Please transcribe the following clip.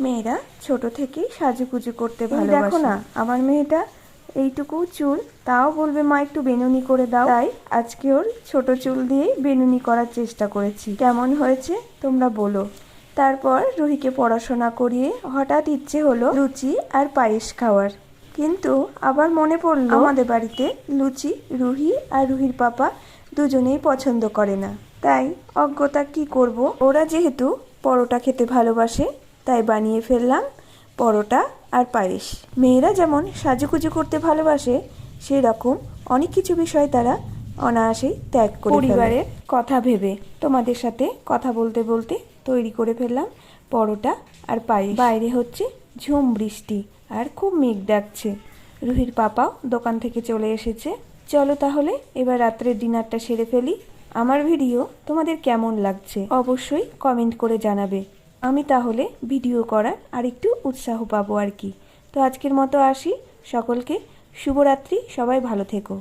মেয়েরা ছোট থেকেই সাজুগুজু করতে ভালো দেখো না আমার মেয়েটা এইটুকু চুল তাও বলবে মা একটু বেনুনি করে দাও। তাই আজকে ওর ছোট চুল দিয়েই বেনুনি করার চেষ্টা করেছি। কেমন হয়েছে তোমরা বলো। তারপর রুহিকে পড়াশোনা করিয়ে হঠাৎ ইচ্ছে হলো লুচি আর পায়েস খাওয়ার। কিন্তু আবার মনে পড়ল আমাদের বাড়িতে লুচি রুহি আর রুহির পাপা দুজনেই পছন্দ করে না। তাই অজ্ঞতা কি করব? ওরা যেহেতু পরোটা খেতে ভালোবাসে তাই বানিয়ে ফেললাম পরোটা আর পায়েস। মেয়েরা যেমন সাজুগুজু করতে ভালোবাসে সেই রকম অনেক কিছু বিষয় তারা অনায়াসেই ত্যাগ করে পরিবারের কথা ভেবে তোমাদের সাথে কথা বলতে বলতে তৈরি করে ফেললাম পরোটা আর পায়েস। বাইরে হচ্ছে ঝুম বৃষ্টি আর খুব মেঘ ডাকছে। রুহির পাপাও দোকান থেকে চলে এসেছে। চলো তাহলে এবার রাত্রের ডিনারটা সেরে ফেলি। আমার ভিডিও তোমাদের কেমন লাগছে অবশ্যই কমেন্ট করে জানাবে। আমি তাহলে ভিডিও করার আর একটু উৎসাহ পাবো আর কি। তো আজকের মতো আসি। সকলকে শুভরাত্রি। সবাই ভালো থেকো।